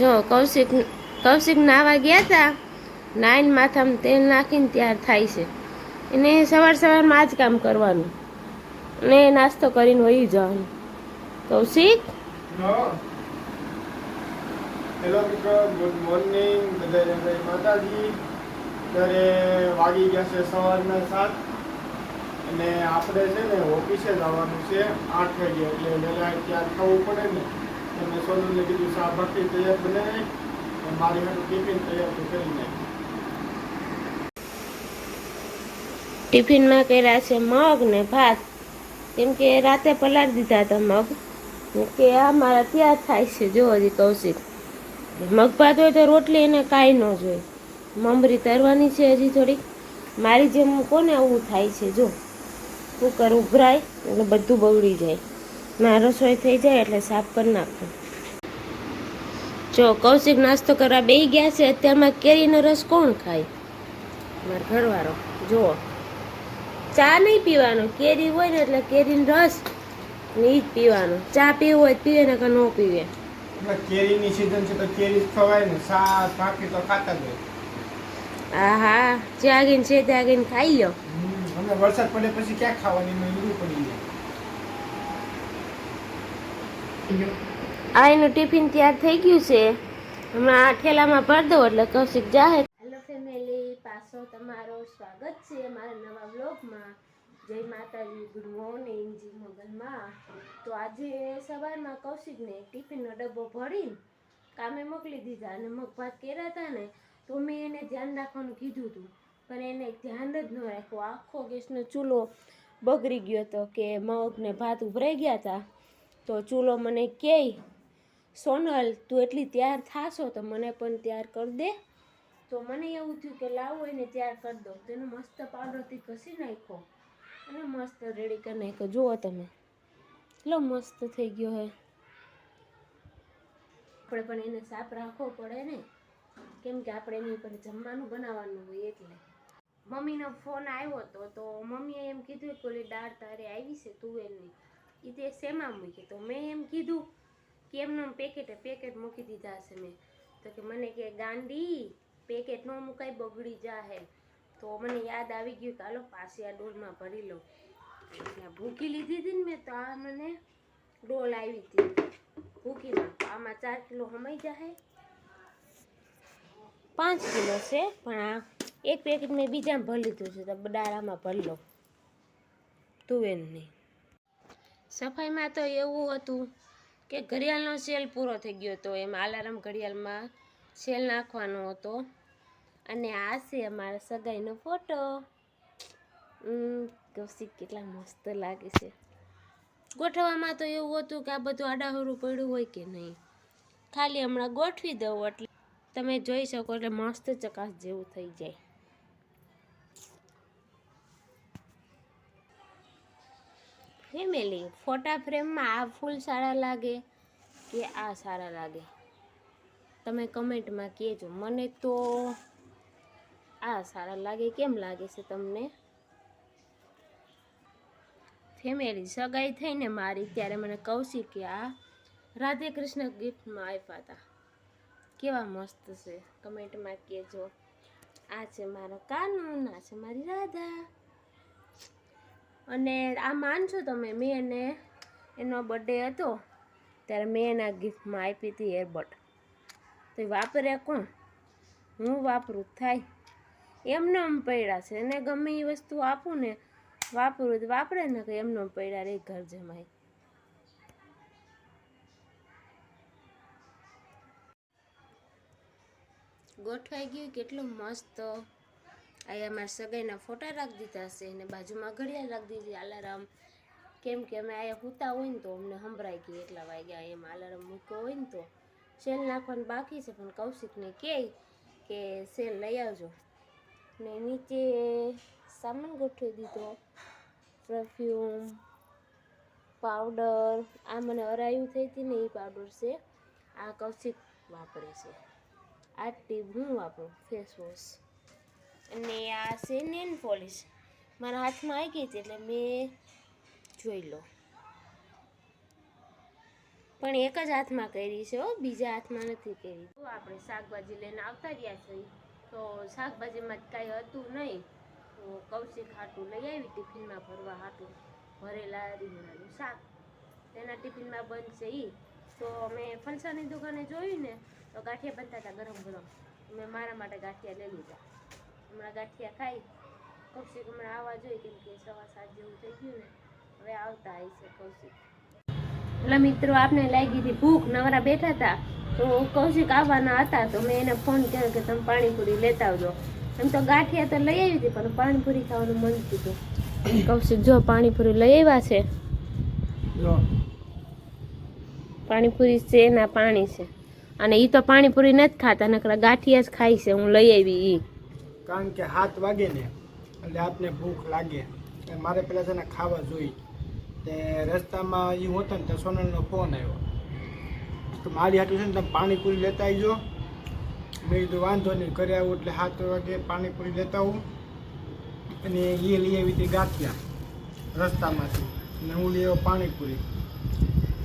જો કૌશિક કૌશિક નાવા ગયા હતા નાઈન માથામાં તેલ નાખીને તૈયાર થાય છે. એને સવાર સવારમાં આ જ કામ કરવાનું. અને નાસ્તો કરીને વહી જવાનું. કૌશિક? આપણે છે ને ઓફિસે જવાનું છે, આઠ વાગે એટલે વહેલા ત્યાર થવું પડે ને. તો મેં સોનુને કીધું શાક ભાખરી તૈયાર બનાવી અને મારી હાટું ટિફિન તૈયાર તો કરી નાખી. ટિફિનમાં કર્યા છે મગ ને ભાત. કેમ કે રાતે પલાળી દીધા હતા મગ. કે, આ મારા ત્યાં થાય છે? જો હજી કૌશિક. મગ ભાત હોય તો રોટલી એને કાંઈ ન જોઈએ. મમરી તરવાની છે હજી થોડીક. મારી જેમ કોને આવું થાય છે? જો. કુકર ઉભરાય એટલે બધું બગડી જાય. ના રસોઈ થઈ જાય એટલે સાફ કરી નાખું. જો કૌશિક નાસ્તો કરવા બે ગયા છે અત્યારમાં કેરીનો રસ કોણ ખાય? મારા ઘરવાળો. જુઓ. ચા નહીં પીવાનો. કેરી હોય ને એટલે કેરીનો રસ ને જ પીવાનો. ચા પીવું હોય પીવે ને કે ન પીવે. એટલે કેરીની સિઝન છે તો કેરી ખવાય ને. શાક ભાખરી તો ખાતા જ હા હા જાગીને છે જાગીને ખાઈ લો વરસાદ પડે પછી ક્યાં ખાવાની? પડી જાય. આ એનું ટિફિન તૈયાર થઈ ગયું છે. હમણાં આ ઠેલામાં ભર દો એટલે કૌશિક જાહે. હેલો ફેમિલી પાછો તમારો સ્વાગત છે મારા નવા બ્લોગમાં જય માતાજી ગુડ મોર્નિંગ જી મગલમાં. તો આજે સવારમાં કૌશિકને ટિફિનનો ડબ્બો ભરીને કામે મોકલી દીધા અને મગ ભાત કર્યા હતા ને, તો મેં એને ધ્યાન રાખવાનું કીધું હતું. પણ એને ધ્યાન જ ન રાખ્યું. આખો ગેસનો ચૂલો બગડી ગયો હતો કે મગ ને ભાત ઉભરાઈ ગયા હતા. તો ચૂલો મને કહે સોનલ, તું એટલી તૈયાર થાશો તો મને પણ તૈયાર કરી દે. તો મને એવું થયું કે લાવો એને તૈયાર કરી દો તેનો મસ્ત પાવડરથી ઘસી નાખો અને મસ્ત રેડી કરી નાખો જુઓ તમે. એટલો મસ્ત થઈ ગયો હે. આપણે પણ એને સાફ રાખવો પડે ને. કેમ કે આપણે એની ઉપર જમવાનું બનાવવાનું હોય એટલે. મમ્મીનો ફોન આવ્યો હતો તો મમ્મીએ એમ કીધું કે ઓલી દાળ તારે આવી છે તુવેરની એ તે શેમાં મૂકી? તો મેં એમ કીધું કે એમનો પેકેટ પેકેટ મૂકી દીધા હશે મેં. તો કે મને કે, ગાંડી, પેકેટ ન મુકાય, બગડી જાહે. તો મને યાદ આવી ગયું કે, હાલો, પાછી આ ડોલમાં ભરી લઉં. એટલે ભૂકી લીધી હતી ને મેં, તો આ મને ડોલ આવી હતી. ભૂકીમાં આમાં ચાર કિલો સમાઈ જાહે. પાંચ કિલો છે, પણ આ એક પેકેટ મેં બીજામાં ભરી લીધું છે, તો દાળામાં ભરી લઉં. તુવેરની સફાઈમાં તો એવું હતું કે ઘડિયાળનો સેલ પૂરો થઈ ગયો હતો એમ અલાર્મ ઘડિયાળમાં સેલ નાખવાનો હતો. અને આ છે અમારા સગાઈનો ફોટો કૌશિક કેટલા મસ્ત લાગે છે. ગોઠવવામાં તો એવું હતું કે આ બધું આડાહરું પડ્યું હોય કે નહીં. ખાલી હમણાં ગોઠવી દઉં એટલે તમે જોઈ શકો એટલે મસ્ત ચકાસ જેવું થઈ જાય. ફેમિલી. ફોટા ફ્રેમમાં આ ફૂલ સારા લાગે કે આ સારા લાગે? તમે કમેન્ટમાં કહેજો. મને તો આ સારા લાગે કેમ લાગે છે તમને? ફેમિલી, સગાઈ થઈને મારી ત્યારે મને કૌશિક કે આ રાધે કૃષ્ણ ગિફ્ટમાં આપ્યા હતા. કેવા મસ્ત છે. કમેન્ટમાં કહેજો. આ છે મારો કાનૂન, આ છે મારી રાધા. અને આ માનશો તમે, મેં એને, એનો બર્થડે હતો, ત્યારે મેં એના ગિફ્ટમાં આપી હતી એરબડ તો વાપરે કોણ? હું વાપરું, થાય. એમને એમ પડ્યા છે, એને ગમે એ વસ્તુ આપું ને, વાપરું તો વાપરે, ને કે એમને એમ પડ્યા રે ઘર જમાય ગોઠવાઈ ગયું, કેટલું મસ્ત. અહીંયા મારા સગાઈના ફોટા રાખી દીધા છે અને બાજુમાં ઘડિયાળ રાખી દીધી અલાર્મ કેમ કે અમે અહીંયા સૂતા હોય ને તો અમને સંભળાઈ ગઈ એટલા વાગ્યા એમ અલાર્મ મૂક્યો હોય ને તો. સેલ નાખવાનું બાકી છે, પણ કૌશિકને કહે કે સેલ લઈ આવજો. ને નીચે સામાન ગોઠવી દીધો. પરફ્યુમ પાવડર આ મને અરાયું થઈ હતી ને એ પાવડર છે. આ કૌશિક વાપરે છે. આ ટીપ હું વાપરું? ફેસ વોશ અને આ છે નેન પોલિશ મારા હાથમાં આવી ગઈ હતી એટલે મેં જોઈ લો. પણ એક જ હાથમાં કરી છે હો, બીજા હાથમાં નથી કરી. તો આપણે શાકભાજી લઈને આવતા રહ્યા છીએ તો શાકભાજીમાં કાંઈ હતું નહીં. તો કૌશિક હાટું લઈ આવી ટિફિનમાં ભરવા હાટું. ભરેલા રીંગણાનું શાક. તેના ટિફિનમાં બનશે એ તો મેં ફલસાની દુકાને જોયું ને, તો ગાંઠિયા બનતા હતા ગરમ ગરમ. મેં મારા માટે ગાંઠિયા લઈ લીધા. હમણાં ગાંઠિયા ખાઈ કૌશિક હમણાં આવવા જોઈએ કેમ કે સવા સાત જેવું થઈ ગયું ને હવે આવતા આવી છે કૌશિક. એટલે મિત્રો આપને લાગી હતી ભૂખ નવરા બેઠા હતા તો કૌશિક આવવાના હતા તો મેં એને ફોન કર્યો કે તમે પાણીપુરી લેતા આવજો. એમ તો ગાંઠિયા તો લઈ આવી હતી પણ પાણીપુરી ખાવાનું મન થયું. કૌશિક જો પાણીપુરી લઈ આવ્યા છે. પાણીપુરી છે એના પાણી છે. અને એ તો પાણીપુરી નથી ખાતા નકરા ગાંઠિયા જ ખાય છે હું લઈ આવી એ કારણ કે હાથ વાગે ને, એટલે આપને ભૂખ લાગે. મારે પહેલાં છે ને ખાવા જોઈ તે રસ્તામાં એ હોતો ને, તો સોનલનો ફોન આવ્યો. તો મારી હાટું છે ને, તમે પાણીપુરી લેતા આવજો મેં કીધું, વાંધો નહીં, ઘરે આવું એટલે સાત વાગે, પાણીપુરી લેતા આવું. અને એ લઈ આવી હતી ગાંઠિયા રસ્તામાંથી. અને હું લઈ આવ્યો પાણીપુરી.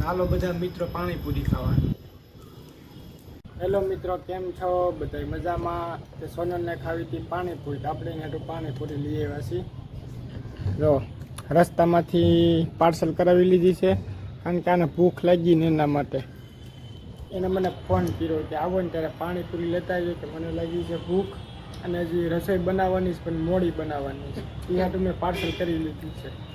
હાલો બધા મિત્રો પાણીપુરી ખાવા. હેલો મિત્રો, કેમ છો? બધા મજામાં? તે સોનલને ખાવી હતી પાણીપુરી. તો આપણે એને પાણીપુરી લઈ આવ્યા છીએ. જો, રસ્તામાંથી પાર્સલ કરાવી લીધી છે. કારણ કે આને ભૂખ લાગી ને એના માટે. એને મને ફોન કર્યો કે આવો ને ત્યારે પાણીપુરી લેતા આવ્યો કે મને લાગી છે ભૂખ. અને હજી રસોઈ બનાવવાની છે, પણ મોડી બનાવવાની છે. એ હાટું મેં પાર્સલ કરી લીધી છે.